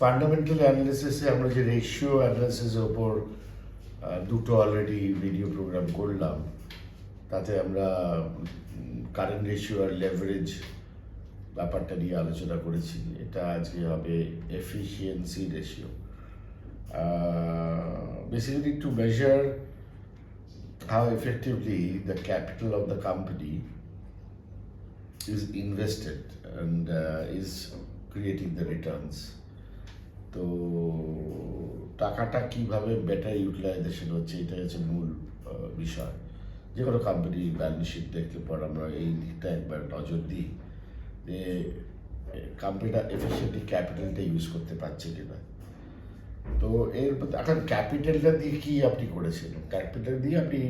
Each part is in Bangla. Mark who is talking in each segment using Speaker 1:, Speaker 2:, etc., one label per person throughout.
Speaker 1: ফান্ডামেন্টাল অ্যানালিসিসে আমরা যে রেশিও অ্যানালিসিসের ওপর দুটো অলরেডি ভিডিও প্রোগ্রাম করলাম তাতে আমরা কারেন্ট রেশিও আর লেভারেজ ব্যাপারটা নিয়ে আলোচনা করেছি এটা আজকে হবে efficiency ratio basically to measure how effectively the capital of the company invested and uh, is creating the returns. তো টাকাটা কীভাবে বেটার ইউটিলাইজেশন হচ্ছে, এটা হচ্ছে মূল বিষয়। যে কোনো কোম্পানি ব্যালেন্স শিট দেখলে পর আমরা এই দিকটা একবার নজর দিই যে কোম্পানিটা এফিসিয়েন্টলি ক্যাপিটালটা ইউজ করতে পারছে কিনা তো এর এখন ক্যাপিটালটা দিয়ে কী আপনি করেছেন? ক্যাপিটাল দিয়ে আপনি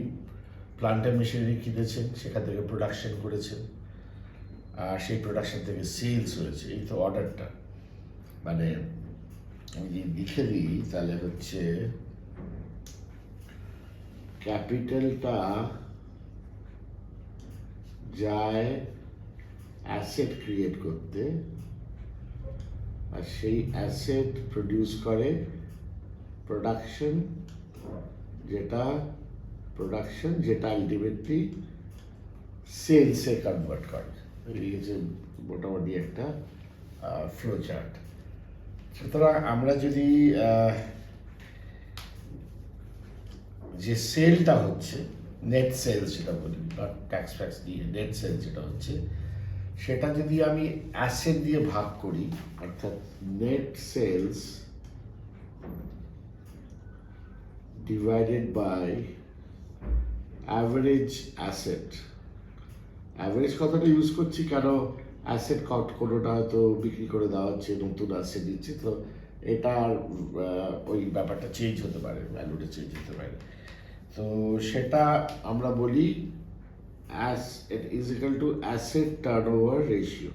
Speaker 1: প্লান্টার মেশিনারি কিনেছেন, সেখান থেকে প্রোডাকশন করেছেন। আর সেই প্রোডাকশন থেকে সেলস হয়েছে, এই তো অর্ডারটা মানে আমি যদি লিখে দিই, তাহলে হচ্ছে ক্যাপিটালটা যায় অ্যাসেট ক্রিয়েট করতে, আর সেই অ্যাসেট প্রডিউস করে প্রোডাকশন, যেটা প্রোডাকশন, যেটা আলটিমেটলি সেলসে কনভার্ট করে। মোটামুটি একটা ফ্লো চার্ট সুতরাং আমরা যদি যে সেলটা হচ্ছে নেট সেল যেটা বলি নট ট্যাক্স ফ্যাক্স দিয়ে নেট সেল যেটা হচ্ছে, সেটা যদি আমি অ্যাসেট দিয়ে ভাগ করি, অর্থাৎ net sales divided by average asset average কথাটা ইউজ করছি? কেন অ্যাসেট কট কোনোটা হয়তো বিক্রি করে দেওয়া হচ্ছে, নতুন অ্যাসেট দিচ্ছে, তো এটার ওই ব্যাপারটা চেঞ্জ হতে পারে ভ্যালুটা চেঞ্জ হতে পারে তো সেটা আমরা বলি as, it is equal to asset turnover ratio.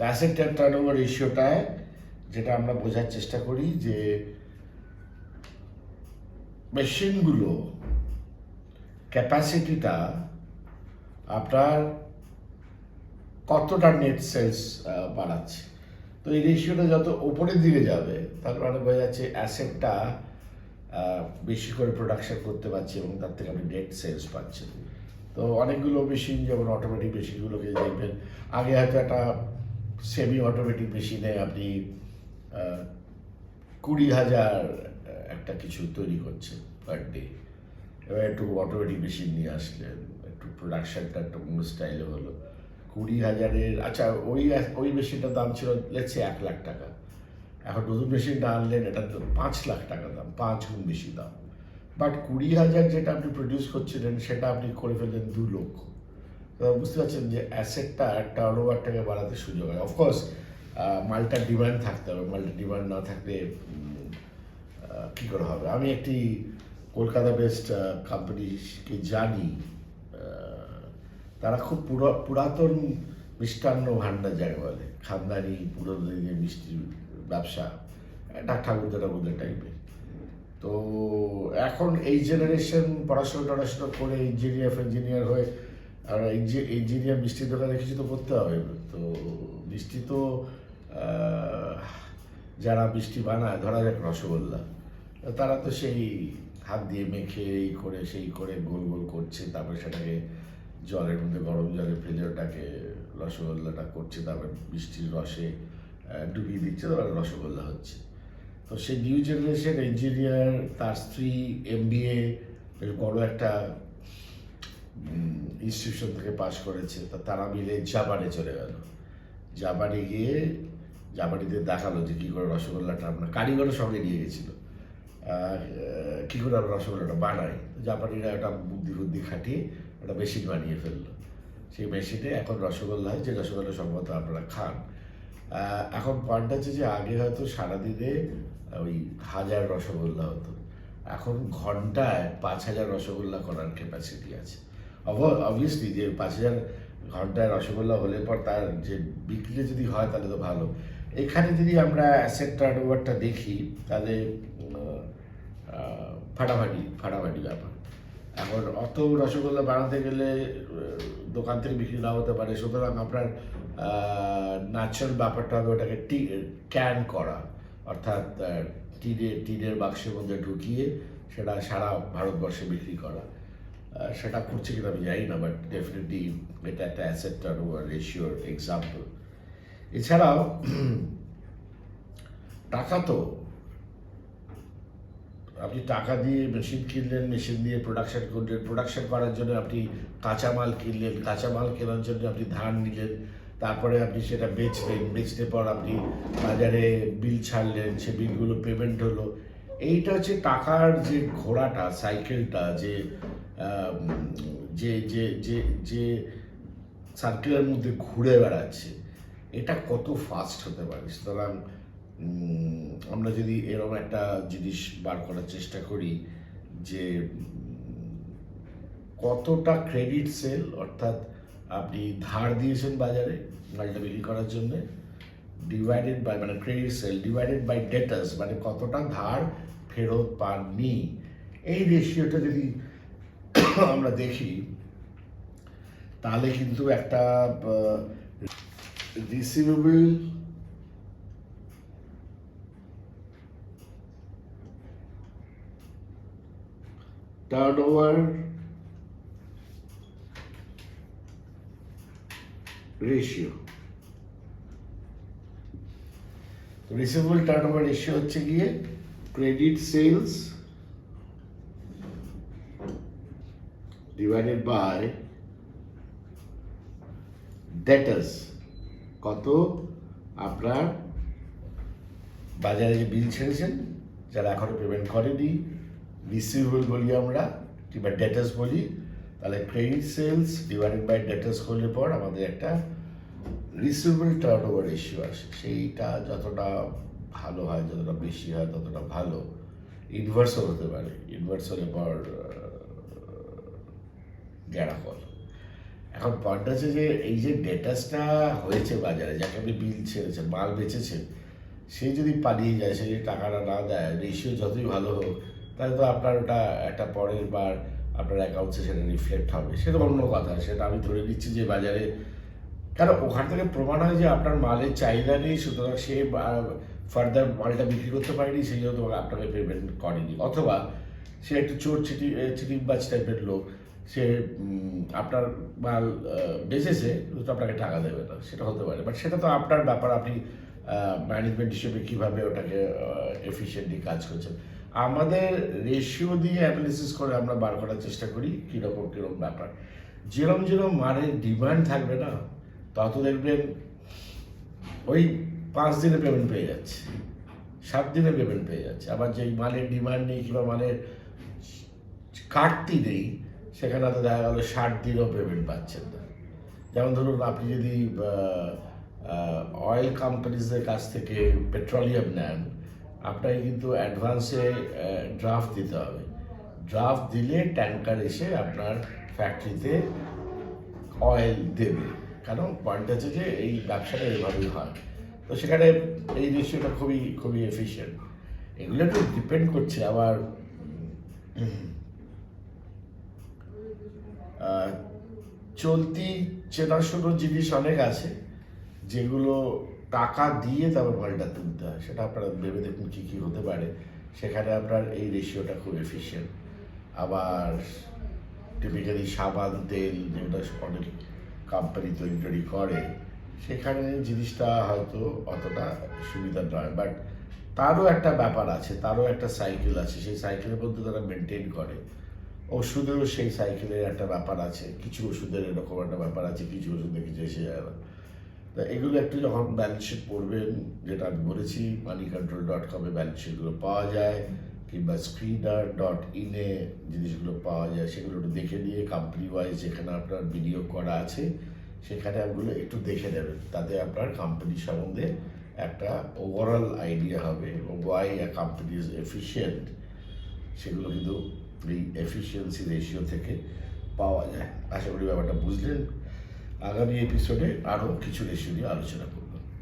Speaker 1: Asset turnover রেশিওটায় যেটা আমরা বোঝার চেষ্টা করি যে মেশিনগুলো, ক্যাপাসিটিটা আপনার কতটা নেট সেলস বাড়াচ্ছে। তো এই রেশিওটা যত উপরের দিকে যাবে তার মানে বোঝা যাচ্ছে অ্যাসেটটা বেশি করে প্রোডাকশন করতে পারছে এবং তার থেকে আপনি নেট সেলস পাচ্ছেন। তো অনেকগুলো মেশিন যেমন অটোমেটিক মেশিনগুলোকে দেখবেন, আগে হয়তো একটা সেমি অটোমেটিক মেশিনে আপনি কুড়ি হাজার একটা কিছু তৈরি হচ্ছে পার ডে এবার একটু অটোমেটিক মেশিন নিয়ে আসলেন, একটু প্রোডাকশনটা একটু অন্য স্টাইলে হলো। কুড়ি হাজারের আচ্ছা ওই ওই মেশিনটার দাম ছিল লেটসে এক লাখ টাকা। এখন নতুন মেশিনটা আনলেন এটা তো পাঁচ লাখ টাকা দাম, পাঁচ গুণ বেশি দাম। বাট কুড়ি হাজার যেটা আপনি প্রডিউস করছিলেন, সেটা আপনি করে ফেললেন দু লক্ষ। বুঝতে পারছেন যে অ্যাসেটটা টার্ন ওভারটাকে বাড়াতে সুযোগ হয়। অফকোর্স মালটার ডিমান্ড থাকতে হবে, মালটার ডিমান্ড না থাকলে কী করে হবে? আমি একটি কলকাতা বেসড কোম্পানিকে জানি তারা খুব পুরা, পুরাতন মিষ্টান্ন ভাণ্ডার যাকে বলে, খানদানি, পুরনো দিনের মিষ্টির ব্যবসা ডাক ঠাকুরদা ঠাকুরদা টাইপের তো এখন এই জেনারেশন পড়াশোনা টড়াশোনা করে ইঞ্জিনিয়ার ইঞ্জিনিয়ার হয়ে, আর ইঞ্জিনিয়ার মিষ্টির দোকানে কিছু তো করতে হবে। তো মিষ্টি তো যারা মিষ্টি বানায়, ধরা যাক রসগোল্লা, তারা তো সেই হাত দিয়ে মেখে এই করে, সেই করে গোল গোল করছে, তারপরে সেটাকে জলের মধ্যে, গরম জলে ফেলে ওটাকে রসগোল্লাটা করছে, তারপর মিষ্টির রসে ডুবিয়ে দিচ্ছে, তারপরে রসগোল্লা হচ্ছে। তো সেই নিউ জেনারেশন ইঞ্জিনিয়ার তার স্ত্রী এম বেশ বড় একটা ইনস্টিটিউশন থেকে পাশ করেছে, তা তারা মিলে জাপানে চলে গেল। জাপানে গিয়ে জাপানিতে দেখাল যে কী করে রসগোল্লাটা আপনার কারিগরের সঙ্গে নিয়ে গেছিল। কী করে আমরা রসগোল্লাটা বানাই? জাপানিরা একটা বুদ্ধি বুদ্ধি খাটিয়ে একটা মেশিন বানিয়ে ফেলল। সেই মেশিনে এখন রসগোল্লা হয়, যে রসগোল্লা সম্ভবত আপনারা খান। এখন পয়েন্ট হচ্ছে যে আগে হয়তো সারাদিনে ওই হাজার রসগোল্লা হতো। এখন ঘন্টায় পাঁচ হাজার রসগোল্লা করার ক্যাপাসিটি আছে। অবভিয়াসলি যে পাঁচ হাজার ঘন্টায় রসগোল্লা হলে পর তার যে বিক্রি যদি হয় তাহলে তো ভালো। এখানে যদি আমরা অ্যাসেট টার্ন ওভারটা দেখি, তাহলে ফাটাফাটি ফাটাফাটি ব্যাপার। এখন অত রসগোল্লা বানাতে গেলে দোকান থেকে বিক্রি না হতে পারে। সুতরাং আপনার ন্যাচারাল ব্যাপারটা হবে ওটাকে টি ক্যান করা। অর্থাৎ টিনের টিনের বাক্সের মধ্যে ঢুকিয়ে সেটা সারা ভারতবর্ষে বিক্রি করা। সেটা করছে কিনা আমি জানি না বাট ডেফিনেটলি এটা একটা অ্যাসেট টার্নওভার রেশিওর এক্সাম্পল এছাড়াও, টাকা তো। আপনি টাকা দিয়ে মেশিন কিনলেন মেশিন দিয়ে প্রোডাকশন করলেন প্রোডাকশন করার জন্য আপনি কাঁচামাল কিনলেন, কাঁচামাল কেনার জন্য আপনি ধান নিলেন, তারপরে আপনি সেটা বেচলেন, বেচতে পর আপনি বাজারে বিল ছাড়লেন, সে বিলগুলো পেমেন্ট হলো। এইটা হচ্ছে টাকার যে ঘোড়াটা সাইকেলটা যে যে যে যে যে সার্কেলের মধ্যে ঘুরে বেড়াচ্ছে। এটা কত ফাস্ট হতে পারে? সুতরাং আমরা যদি এরকম একটা জিনিস বার করার চেষ্টা করি যে কতটা ক্রেডিট সেল অর্থাৎ আপনি ধার দিয়েছেন বাজারে মালটা বিক্রি করার জন্য ডিভাইডেড বাই মানে credit sale divided by debtors মানে কতটা ধার ফেরত পাননি? এই রেশিওটা যদি আমরা দেখি, তাহলে কিন্তু একটা receivable turnover ratio receivable turnover ratio হচ্ছে গিয়ে credit sales divided by debtors কত আপনার বাজারে যে বিল ছেড়েছেন, যারা এখনও পেমেন্ট করেনি রিসিভেবল বলি আমরা, কিংবা ডেটাস বলি, তাহলে credit sales divided by debtors করলে পর আমাদের একটা রিসিভেবল টার্ন ওভার রেশিও আসে। সেইটা যতটা ভালো হয়, যতটা বেশি হয়, ততটা ভালো। ইনভার্সও হতে পারে। ইনভার্স হলে পর গ্যারা ফল এখন পয়েন্ট হচ্ছে যে এই যে ডেটাসটা হয়েছে বাজারে, যাকে আপনি বিল ছেড়েছেন, মাল বেচেছেন, সে যদি পালিয়ে যায়, সে যদি টাকাটা না দেয় রেশিও যতই ভালো হোক, তাহলে তো আপনার ওটা একটা পরের বার আপনার অ্যাকাউন্টসে সেটা রিফ্লেক্ট হবে। সেটা অন্য কথা, সেটা আমি ধরে নিচ্ছি যে বাজারে কারণ ওখান থেকে প্রমাণ হয় যে আপনার মালের চাহিদা নেই, সুতরাং সে ফার্দার মালটা বিক্রি করতে পারেনি, সেই জন্য তোমাকে আপনাকে পেমেন্ট করেনি। অথবা সে একটু চোর চিটি চিটিংবাজ টাইপের লোক সে আপনার মাল বেচেছে, কিন্তু আপনাকে টাকা দেবে না। সেটা হতে পারে। বাট সেটা তো আপনার ব্যাপার, আপনি ম্যানেজমেন্ট হিসেবে কীভাবে ওটাকে এফিসিয়েন্টলি কাজ করছেন। আমাদের রেশিও দিয়ে অ্যানালিসিস করে আমরা বার করার চেষ্টা করি, কীরকম কীরকম ব্যাপার। যেরকম যেরকম মালের ডিমান্ড থাকবে না তত দেখবেন ওই পাঁচ দিনে পেমেন্ট পেয়ে যাচ্ছে, সাত দিনে পেমেন্ট পেয়ে যাচ্ছে। আবার যেই মালের ডিমান্ড নেই কিংবা মালের কাটতি নেই সেখানে তো দেখা গেলো ষাট দিনও পেমেন্ট পাচ্ছেন না। যেমন ধরুন আপনি যদি অয়েল কোম্পানিজদের কাছ থেকে পেট্রোলিয়াম নেন, আপনাকে কিন্তু অ্যাডভান্সে ড্রাফট দিতে হবে। ড্রাফট দিলে ট্যাঙ্কার এসে আপনার ফ্যাক্টরিতে অয়েল দেবে। কারণ পয়েন্ট হচ্ছে যে এই ব্যবসাটা এভাবেই হয়। তো সেখানে এই রেশিওটা খুবই খুবই এফিশিয়েন্ট এগুলো একটু ডিপেন্ড করছে আবার। চলতি চেনাশোনো জিনিস অনেক আছে যেগুলো টাকা দিয়ে তারপর মালটা তুলতে হয়। সেটা আপনারা ভেবে দেখুন কী কী হতে পারে। সেখানে আপনার এই রেশিওটা খুব এফিশিয়েন্ট আবার টিপিক্যালি সাবান, তেল যেগুলো অনেক কোম্পানি তৈরি তৈরি করে, সেখানে জিনিসটা হয়তো অতটা সুবিধা নয়। বাট তারও একটা ব্যাপার আছে, তারও একটা সাইকেল আছে। সেই সাইকেলের মধ্যে তারা মেনটেন করে। ওষুধেরও সেই সাইকেলের একটা ব্যাপার আছে। কিছু ওষুধের এরকম একটা ব্যাপার আছে, কিছু ওষুধ এসে যায় না তা এগুলো একটু যখন ব্যালেন্স শিট পড়বেন, যেটা আমি বলেছি money control dot com balance শিটগুলো পাওয়া যায়, কিংবা স্ক্রিনার ডট ইনে জিনিসগুলো পাওয়া যায়, সেগুলো একটু দেখে নিয়ে কোম্পানি ওয়াইজ যেখানে আপনার বিনিয়োগ করা আছে, সেখানে ওগুলো একটু দেখে নেবেন। তাতে আপনার কোম্পানি সম্বন্ধে একটা ওভারঅল আইডিয়া হবে এবং why a company is efficient সেগুলো কিন্তু এই এফিসিয়েন্সি রেশিও থেকে পাওয়া যায়। আশা করি ব্যাপারটা বুঝলেন। আগামী এপিসোডে আরও কিছু রেশিও নিয়ে আলোচনা করব।